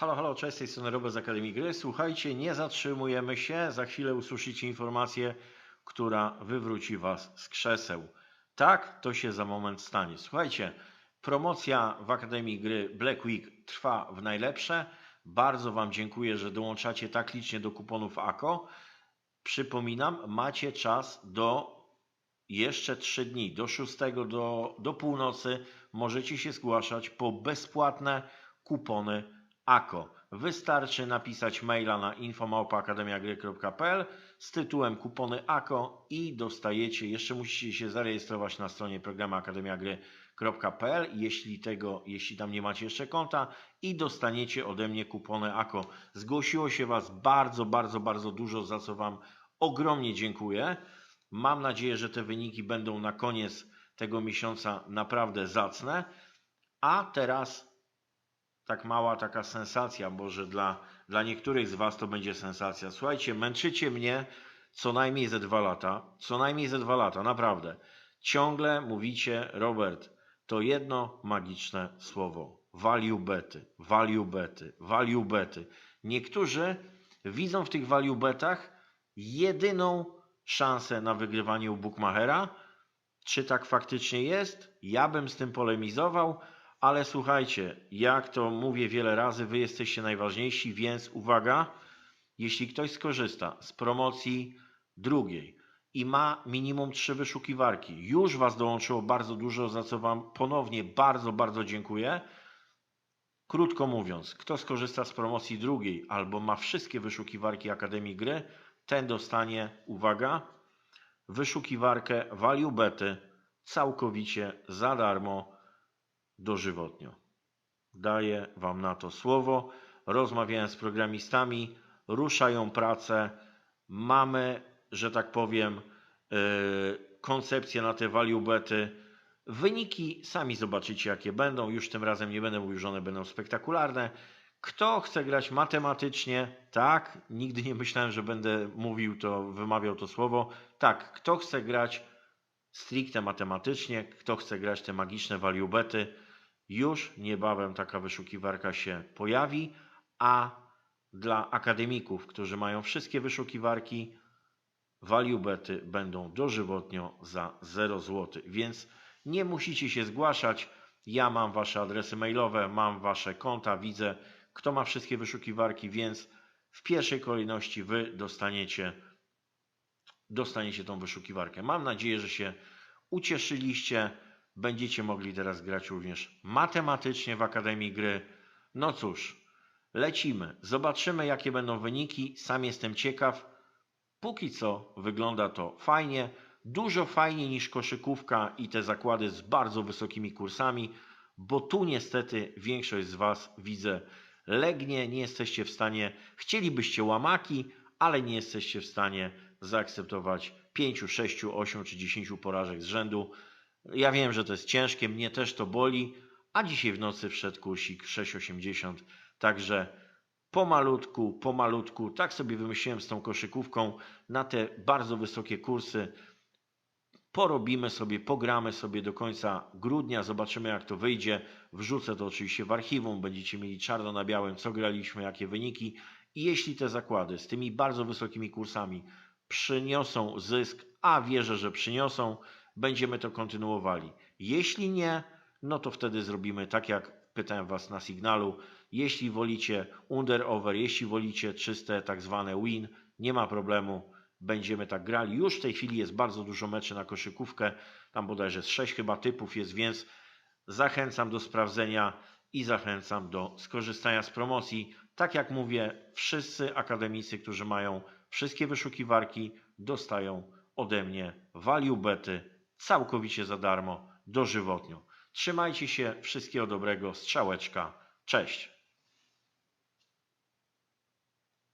Halo, halo, cześć, z tej strony Robert z Akademii Gry. Słuchajcie, nie zatrzymujemy się, za chwilę usłyszycie informację, która wywróci Was z krzeseł. Tak, to się za moment stanie. Słuchajcie, promocja w Akademii Gry Black Week trwa w najlepsze. Bardzo Wam dziękuję, że dołączacie tak licznie do kuponów AKO. Przypominam, macie czas do jeszcze 3 dni, do 6 do, do północy możecie się zgłaszać po bezpłatne kupony AKO. Wystarczy napisać maila na infomałpaakademiagry.pl z tytułem kupony AKO i dostajecie, jeszcze musicie się zarejestrować na stronie programu akademiagry.pl, jeśli tego, jeśli tam nie macie jeszcze konta i dostaniecie ode mnie kupony AKO. Zgłosiło się Was bardzo, bardzo, bardzo dużo, za co Wam ogromnie dziękuję. Mam nadzieję, że te wyniki będą na koniec tego miesiąca naprawdę zacne. A teraz tak mała taka sensacja, może dla, dla niektórych z Was to będzie sensacja. Słuchajcie, męczycie mnie co najmniej ze dwa lata, co najmniej ze dwa lata, naprawdę. Ciągle mówicie, Robert, to jedno magiczne słowo. Value bety, value bety, value bety. Niektórzy widzą w tych value betach jedyną szansę na wygrywanie u Bookmachera. Czy tak faktycznie jest? Ja bym z tym polemizował, ale słuchajcie, jak to mówię wiele razy, wy jesteście najważniejsi, więc uwaga, jeśli ktoś skorzysta z promocji drugiej i ma minimum trzy wyszukiwarki, już Was dołączyło bardzo dużo, za co Wam ponownie bardzo, bardzo dziękuję. Krótko mówiąc, kto skorzysta z promocji drugiej albo ma wszystkie wyszukiwarki Akademii Gry, ten dostanie, uwaga, wyszukiwarkę Value Bety całkowicie za darmo dożywotnio. Daję Wam na to słowo. Rozmawiałem z programistami, ruszają prace. Mamy, że tak powiem, yy, koncepcję na te value bety. Wyniki sami zobaczycie, jakie będą. Już tym razem nie będę mówił, że one będą spektakularne. Kto chce grać matematycznie? Tak, nigdy nie myślałem, że będę mówił to, wymawiał to słowo. Tak, kto chce grać stricte matematycznie, kto chce grać te magiczne value bety, już niebawem taka wyszukiwarka się pojawi, a dla akademików, którzy mają wszystkie wyszukiwarki, value bety będą dożywotnio za 0 zł. Więc nie musicie się zgłaszać. Ja mam wasze adresy mailowe, mam wasze konta, widzę, kto ma wszystkie wyszukiwarki, więc w pierwszej kolejności wy dostaniecie, dostaniecie tą wyszukiwarkę. Mam nadzieję, że się ucieszyliście. Będziecie mogli teraz grać również matematycznie w Akademii Gry. No cóż, lecimy. Zobaczymy, jakie będą wyniki. Sam jestem ciekaw. Póki co wygląda to fajnie. Dużo fajniej niż koszykówka i te zakłady z bardzo wysokimi kursami, bo tu niestety większość z Was widzę legnie, nie jesteście w stanie, chcielibyście łamaki, ale nie jesteście w stanie zaakceptować 5, 6, 8 czy 10 porażek z rzędu. Ja wiem, że to jest ciężkie, mnie też to boli, a dzisiaj w nocy wszedł kursik 6,80, także pomalutku, pomalutku, tak sobie wymyśliłem z tą koszykówką na te bardzo wysokie kursy. Porobimy sobie, pogramy sobie do końca grudnia, zobaczymy jak to wyjdzie. Wrzucę to oczywiście w archiwum, będziecie mieli czarno na białym, co graliśmy, jakie wyniki. I jeśli te zakłady z tymi bardzo wysokimi kursami przyniosą zysk, a wierzę, że przyniosą, będziemy to kontynuowali. Jeśli nie, no to wtedy zrobimy tak jak pytałem Was na sygnalu. Jeśli wolicie under over, jeśli wolicie czyste tak zwane win, nie ma problemu, będziemy tak grali. Już w tej chwili jest bardzo dużo meczy na koszykówkę, tam bodajże z sześć chyba typów jest, więc zachęcam do sprawdzenia i zachęcam do skorzystania z promocji. Tak jak mówię, wszyscy akademicy, którzy mają wszystkie wyszukiwarki, dostają ode mnie value bety całkowicie za darmo, dożywotnio. Trzymajcie się, wszystkiego dobrego, strzałeczka, cześć!